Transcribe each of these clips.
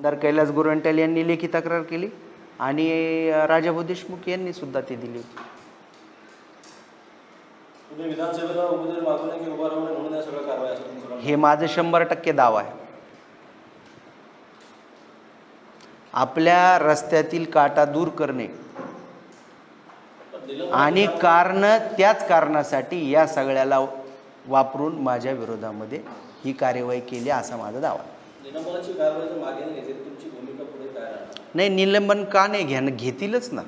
आमदार कैलास गोरंट्याल यांनी लेखी तक्रार केली आणि अ, राजाभाऊ देशमुख यांनी सुद्धा ती दिली. होती हे माझं शंभर टक्के दावा आहे. आपल्या रस्त्यातील काटा दूर करणे आणि कारण त्याच कारणासाठी या सगळ्याला वापरून माझ्या विरोधामध्ये ही कार्यवाही केली असा माझा दावा आहे. निलंबनाची कारवाई जर मागे नाही घेतली तर तुमची भूमिका पुढे काय राहणार? नाही निलंबन का नाही घेणं घेतीलच ना.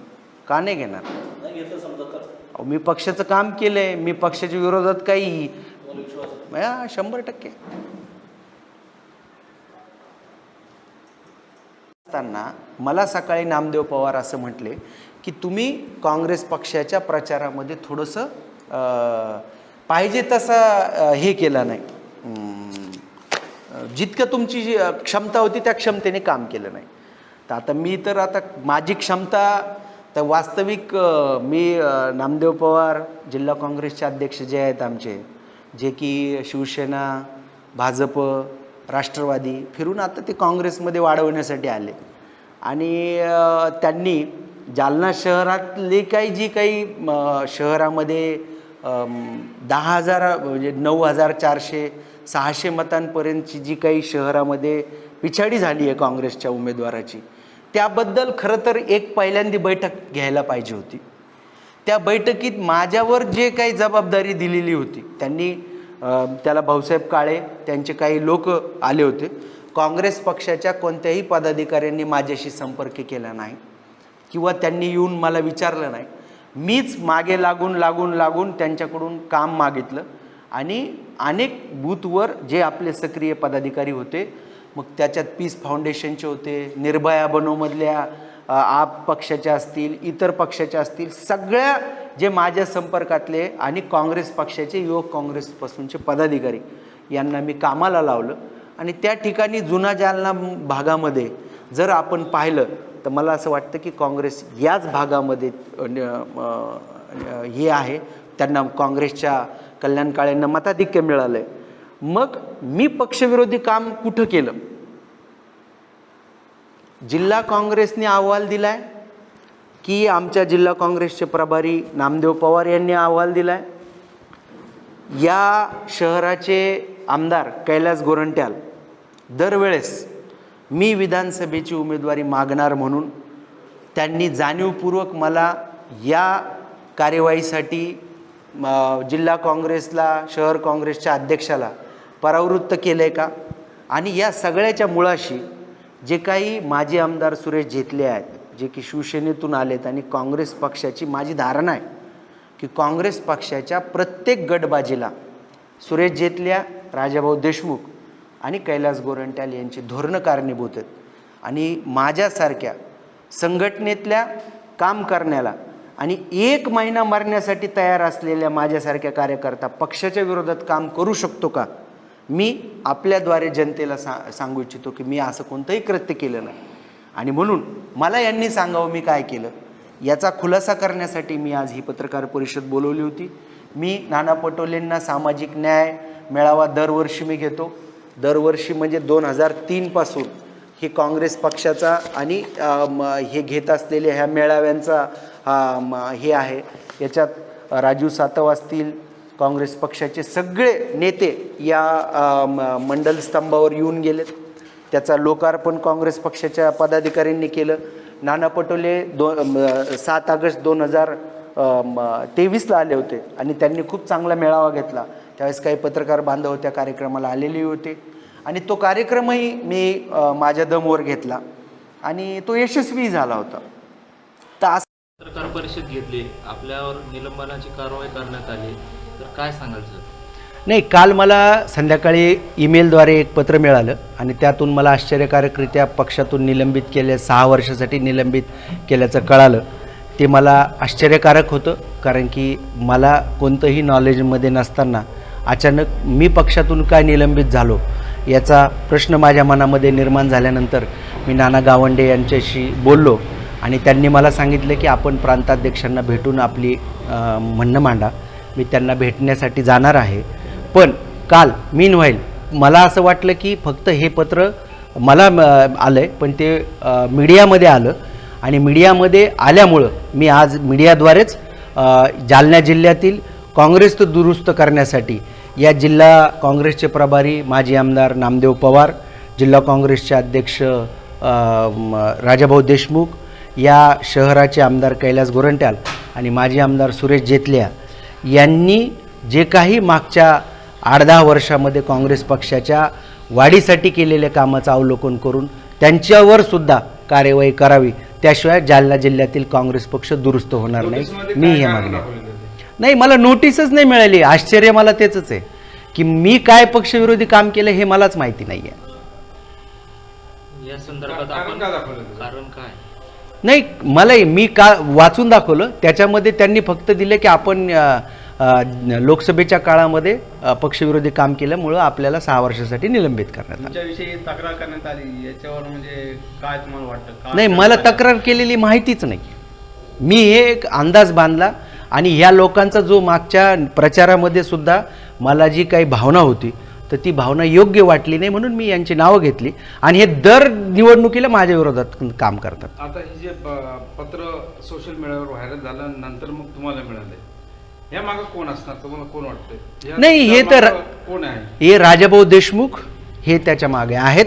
का नाही घेणार? नाही घेतलं समजा तर. अहो, मी पक्षाचं काम केलंय मी पक्षाच्या विरोधात काही तुम्हाला विश्वास आहे? या, शंभर टक्के. असताना मला सकाळी नामदेव पवार असं म्हटले की तुम्ही काँग्रेस पक्षाच्या प्रचारामध्ये थोडंसं अं, पाहिजे तसं अं, हे केलं नाही. जितकं तुमची जी क्षमता होती त्या क्षमतेने काम केलं नाही. तर आता मी तर आता माझी क्षमता तर वास्तविक मी नामदेव पवार जिल्हा काँग्रेसचे अध्यक्ष जे आहेत आमचे जे की शिवसेना भाजप राष्ट्रवादी फिरून आता ते काँग्रेसमध्ये वाढवण्यासाठी आले. आणि त्यांनी जालना शहरातली काही जी काही शहरामध्ये दहा हजार म्हणजे नऊ हजार चारशे सहाशे मतांपर्यंतची जी काही शहरामध्ये पिछाडी झाली आहे काँग्रेसच्या उमेदवाराची त्याबद्दल खरं तर एक पहिल्यांदी बैठक घ्यायला पाहिजे होती. त्या बैठकीत माझ्यावर जे काही जबाबदारी दिलेली होती त्यांनी त्याला भाऊसाहेब काळे त्यांचे काही लोक आले होते. काँग्रेस पक्षाच्या कोणत्याही पदाधिकाऱ्यांनी माझ्याशी संपर्क केला नाही किंवा त्यांनी येऊन मला विचारलं नाही. मीच मागे लागून लागून लागून त्यांच्याकडून काम मागितलं. आणि अनेक बूथवर जे आपले सक्रिय पदाधिकारी होते मग त्याच्यात पीस फाउंडेशनचे होते निर्भया बनोमधल्या आप पक्षाच्या असतील इतर पक्षाच्या असतील सगळ्या जे माझ्या संपर्कातले आणि काँग्रेस पक्षाचे युवक काँग्रेसपासूनचे पदाधिकारी यांना मी कामाला लावलं. आणि त्या ठिकाणी जुना जालना भागामध्ये जर आपण पाहिलं तर मला असं वाटतं की काँग्रेस याच भागामध्ये न- हे आहे. त्यांना काँग्रेसच्या कल्याण काळेंना मताधिक्य मिळालं आहे मग मी पक्षविरोधी काम कुठं केलं? जिल्हा काँग्रेसने अहवाल दिलाय की आमच्या जिल्हा काँग्रेसचे प्रभारी नामदेव पवार यांनी अहवाल दिलाय. या शहराचे आमदार कैलास गोरंट्याल दरवेळेस मी विधानसभेची उमेदवारी मागणार म्हणून त्यांनी जाणीवपूर्वक मला या कार्यवाहीसाठी जिल्हा काँग्रेसला शहर काँग्रेसच्या अध्यक्षाला परावृत्त केलं आहे का? आणि या सगळ्याच्या मुळाशी जे काही माजी आमदार सुरेश जेतले आहेत जे की शिवसेनेतून आलेत आणि काँग्रेस पक्षाची माझी धारणा आहे की काँग्रेस पक्षाच्या प्रत्येक गटबाजीला सुरेश जेतल्या राजाभाऊ देशमुख आणि कैलास गोरंट्याल यांची धोरणं कारणीभूत आहेत. आणि माझ्यासारख्या संघटनेतल्या काम करण्याला आणि एक महिना मारण्यासाठी तयार असलेल्या माझ्यासारख्या कार्यकर्ता पक्षाच्या विरोधात काम करू शकतो का? मी आपल्याद्वारे जनतेला सा सांगू इच्छितो की मी असं कोणतंही कृत्य केलं नाही. आणि म्हणून मला यांनी सांगावं मी काय केलं? याचा खुलासा करण्यासाठी मी आज ही पत्रकार परिषद बोलवली होती. मी नाना पटोलेंना सामाजिक न्याय मेळावा दरवर्षी मी घेतो. दरवर्षी म्हणजे दोन हजार तीनपासून ही काँग्रेस पक्षाचा आणि म, हे घेत असलेल्या ह्या मेळाव्यांचा हे आहे. याच्यात राजू सातव असतील काँग्रेस पक्षाचे सगळे नेते या मंडल स्तंभावर येऊन गेलेत. त्याचा लोकार्पण काँग्रेस पक्षाच्या पदाधिकाऱ्यांनी केलं. नाना पटोले दो सात ऑगस्ट दोन हजार तेवीसला आले होते आणि त्यांनी खूप चांगला मेळावा घेतला. त्यावेळेस काही पत्रकार बांधव त्या कार्यक्रमाला आलेले होते. आणि तो कार्यक्रमही मी माझ्या दमवर घेतला. आणि तो यशस्वी झाला होता. तर असं पत्रकार परिषद घेतली. आपल्यावर निलंबनाची कारवाई करण्यात आली. तर काय सांगाल सर? नाही काल मला संध्याकाळी ईमेलद्वारे एक पत्र मिळालं आणि त्यातून मला आश्चर्यकारकरित्या पक्षातून निलंबित केले सहा वर्षासाठी निलंबित केल्याचं कळालं. ते मला आश्चर्यकारक होतं कारण की मला कोणतंही नॉलेजमध्ये नसताना अचानक मी पक्षातून काय निलंबित झालो याचा प्रश्न माझ्या मनामध्ये निर्माण झाल्यानंतर मी नाना गावंडे यांच्याशी बोललो आणि त्यांनी मला सांगितलं की आपण प्रांताध्यक्षांना भेटून आपली म्हणणं मांडा. मी त्यांना भेटण्यासाठी जाणार आहे. पण काल मीन व्हाईल मला असं वाटलं की फक्त हे पत्र मला आलं आहे पण ते मीडियामध्ये आलं आणि मीडियामध्ये आल्यामुळं मी आज मीडियाद्वारेच जालना जिल्ह्यातील काँग्रेस दुरुस्त करण्यासाठी या जिल्हा काँग्रेसचे प्रभारी माजी आमदार नामदेव पवार जिल्हा काँग्रेसचे अध्यक्ष राजाभाऊ देशमुख या शहराचे आमदार कैलास गोरंट्याल आणि माजी आमदार सुरेश जेतल्या यांनी जे काही मागच्या आठ दहा वर्षामध्ये काँग्रेस पक्षाच्या वाढीसाठी केलेल्या कामाचं अवलोकन करून त्यांच्यावर सुद्धा कार्यवाही करावी. त्याशिवाय जालना जिल्ह्यातील काँग्रेस पक्ष दुरुस्त होणार नाही. मी हे मागणे नाही मला नोटीसच नाही मिळाली. आश्चर्य मला तेच आहे. की मी काय पक्षविरोधी काम केलं हे मलाच माहिती नाही आहे या संदर्भात कारण आपण का दाखवलं तुम्ही? कारण काय? नाही मलाही मी का वाचून दाखवलं. त्याच्यामध्ये त्यांनी फक्त दिले की आपण अ, अ, लोकसभेच्या काळामध्ये अ, पक्षविरोधी काम केल्यामुळं आपल्याला सहा वर्षासाठी निलंबित करण्यात आलं. तुमच्याविषयी तक्रार करण्यात आली. याच्यावर म्हणजे काय तुम्हाला वाटतं? का नाही मला तक्रार केलेली माहितीच नाही. मी हे एक अंदाज बांधला. आणि ह्या लोकांचा जो मागच्या प्रचारामध्ये सुद्धा मला जी काही भावना होती तर ती भावना योग्य वाटली नाही म्हणून मी यांची नावं घेतली. आणि हे दर निवडणुकीला माझ्या विरोधात काम करतात. आता हे जे पत्र सोशल मीडियावर व्हायरल झालं नंतर मग तुम्हाला मिळाले. या मागं कोण असणार? तुम्हाला कोण वाटतंय? नाही, हे तर- कोण आहे? हे राजाभाऊ देशमुख हे त्याच्यामागे आहेत.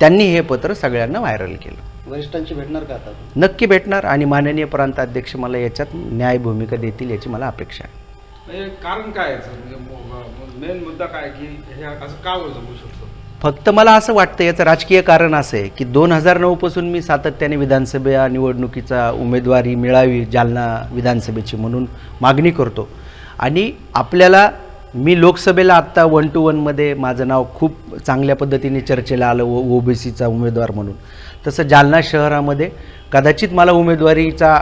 त्यांनी हे पत्र सगळ्यांना व्हायरल केलं. वरिष्ठांची भेटणार का आता? नक्की भेटणार आणि माननीय प्रांताध्यक्ष मला याच्यात न्याय भूमिका देतील याची मला अपेक्षा आहे. म्हणजे कारण काय आहे? म्हणजे मेन मुद्दा काय की हे असं का हो जमू शकतो? फक्त मला असं वाटतं याचं राजकीय कारण असं आहे की दोन हजार नऊपासून मी सातत्याने विधानसभा निवडणुकीचा उमेदवारी मिळावी जालना विधानसभेची म्हणून मागणी करतो. आणि आपल्याला मी लोकसभेला आत्ता वन टू वनमध्ये माझं नाव खूप चांगल्या पद्धतीने चर्चेला आलं ओ ओ बी सीचा उमेदवार म्हणून. तसं जालना शहरामध्ये कदाचित मला उमेदवारीचा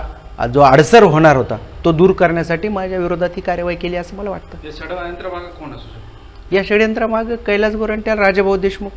जो अडसर होणार होता तो दूर करण्यासाठी माझ्या विरोधात ही कारवाई केली असं मला वाटतं. या षडयंत्र मागं कोण असू शकतो? या षडयंत्रामागं कैलास गोरंट्याल राजाभाऊ देशमुख.